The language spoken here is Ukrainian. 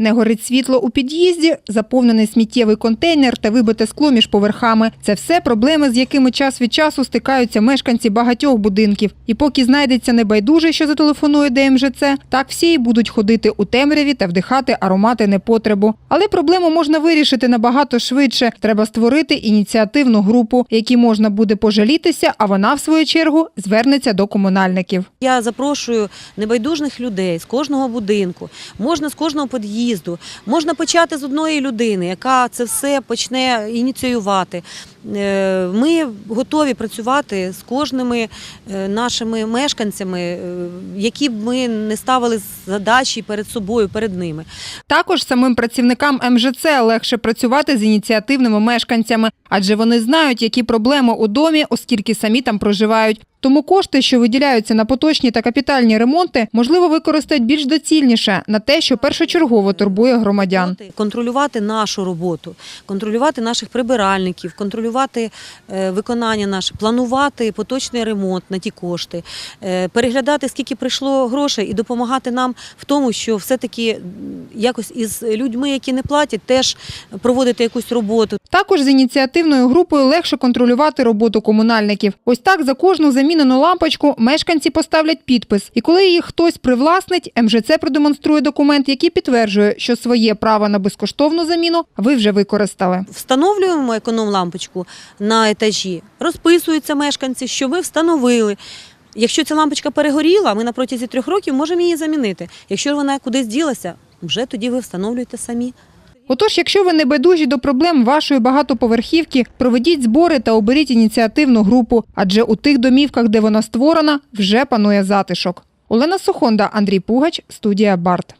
Не горить світло у під'їзді, заповнений сміттєвий контейнер та вибите скло між поверхами. Це все проблеми, з якими час від часу стикаються мешканці багатьох будинків. І поки знайдеться небайдужий, що зателефонує ДМЖЦ, так всі і будуть ходити у темряві та вдихати аромати непотребу. Але проблему можна вирішити набагато швидше. Треба створити ініціативну групу, якій можна буде пожалітися, а вона, в свою чергу, звернеться до комунальників. Я запрошую небайдужних людей з кожного будинку, можна з кожного під'їзду, можна почати з одної людини, яка це все почне ініціювати. Е, Ми готові працювати з кожними е, нашими мешканцями, е, які б ми не ставили задачі перед собою, перед ними. Також самим працівникам МЖЦ легше працювати з ініціативними мешканцями, адже вони знають, які проблеми у домі, оскільки самі там проживають. Тому кошти, що виділяються на поточні та капітальні ремонти, можливо використають більш доцільніше на те, що першочергово турбує громадян. Контролювати нашу роботу, контролювати наших прибиральників, контролювати е, виконання наше, планувати поточний ремонт на ті кошти, е, переглядати, скільки прийшло грошей, і допомагати нам в тому, що все-таки якось із людьми, які не платять, теж проводити якусь роботу. Також з ініціативною групою легше контролювати роботу комунальників. Ось так за кожну замінену лампочку мешканці поставлять підпис. І коли їх хтось привласнить, МЖЦ продемонструє документ, який підтверджує, що своє право на безкоштовну заміну ви вже використали. Встановлюємо економ-лампочку на етажі, розписуються мешканці, що ми встановили. Якщо ця лампочка перегоріла, ми на протязі трьох років можемо її замінити. Якщо вона кудись ділася, вже тоді ви встановлюєте самі. Отож, якщо ви не байдужі до проблем вашої багатоповерхівки, проведіть збори та оберіть ініціативну групу, адже у тих домівках, де вона створена, вже панує затишок. Олена Сухонда, Андрій Пугач, студія Барт.